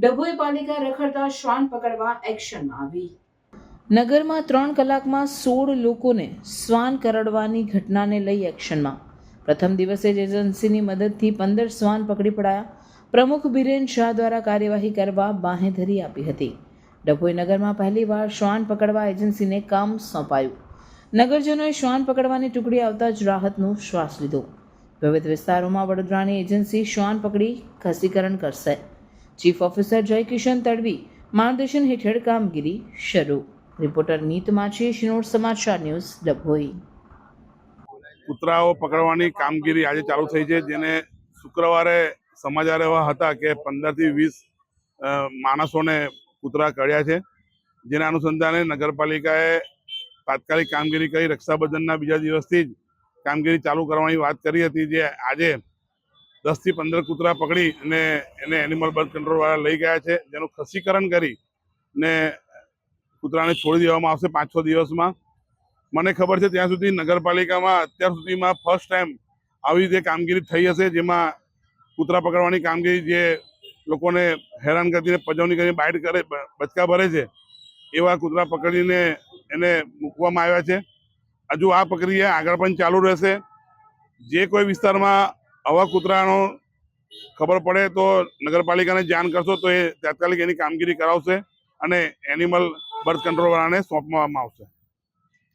ડભોઈ પાલિકા રખડતા શ્વાન પકડવા એક્શનમાં આવી. નગરમાં ત્રણ કલાકમાં સોળ લોકોને શ્વાન કરડવાની ઘટનાને લઈ એક્શનમાં. પ્રથમ દિવસે જ એજન્સીની મદદથી પંદર શ્વાન પકડી પડાયા. પ્રમુખ બિરેન શાહ દ્વારા કાર્યવાહી કરવા બાંહેધરી આપી હતી. ડભોઈ નગરમાં પહેલીવાર શ્વાન પકડવા એજન્સીને કામ સોંપાયું. નગરજનોએ શ્વાન પકડવાની ટુકડી આવતા જ રાહતનો શ્વાસ લીધો. વિવિધ વિસ્તારોમાં વડોદરાની એજન્સી શ્વાન પકડી ખસીકરણ કરશે. ચીફ ઓફિસર જયકિશન તડવી, માર્ગદર્શન હેઠળ કામગીરી શરૂ. રિપોર્ટર નીત માછી શિનોર સમાચાર ન્યૂઝ, ડભોઈ. કૂતરાઓ પકડવાની કામગીરી આજે ચાલુ થઈ છે, જેને શુક્રવારે સમાચાર એવા હતા કે પંદરથી વીસ માણસોને કૂતરા કર્યા છે. જેના અનુસંધાને નગરપાલિકાએ તાત્કાલિક કામગીરી કરી, રક્ષાબંધનના બીજા દિવસથી જ કામગીરી ચાલુ કરવાની વાત કરી હતી, જે આજે દસથી પંદર કૂતરા પકડી અને એને એનિમલ બર્થ કંટ્રોલવાળા લઈ ગયા છે. જેનું ખસીકરણ કરી ને કૂતરાને છોડી દેવામાં આવશે પાંચ છ દિવસમાં. મને ખબર છે ત્યાં સુધી નગરપાલિકામાં અત્યાર સુધીમાં ફર્સ્ટ ટાઈમ આવી રીતે કામગીરી થઈ હશે, જેમાં કૂતરા પકડવાની કામગીરી જે લોકોને હેરાન કરીને, પજવણી કરીને બાઇટ કરે બચકા ભરે છે, એવા કૂતરા પકડીને એને મૂકવામાં આવ્યા છે. હજુ આ પ્રક્રિયા આગળ પણ ચાલુ રહેશે. જે કોઈ વિસ્તારમાં આવા કૂતરાનો ખબર પડે તો નગરપાલિકાને જાણ કરશો તો એ તાત્કાલિક એની કામગીરી કરાવશે અને એનિમલ બર્થ કંટ્રોલવાળાને સોંપવામાં આવશે.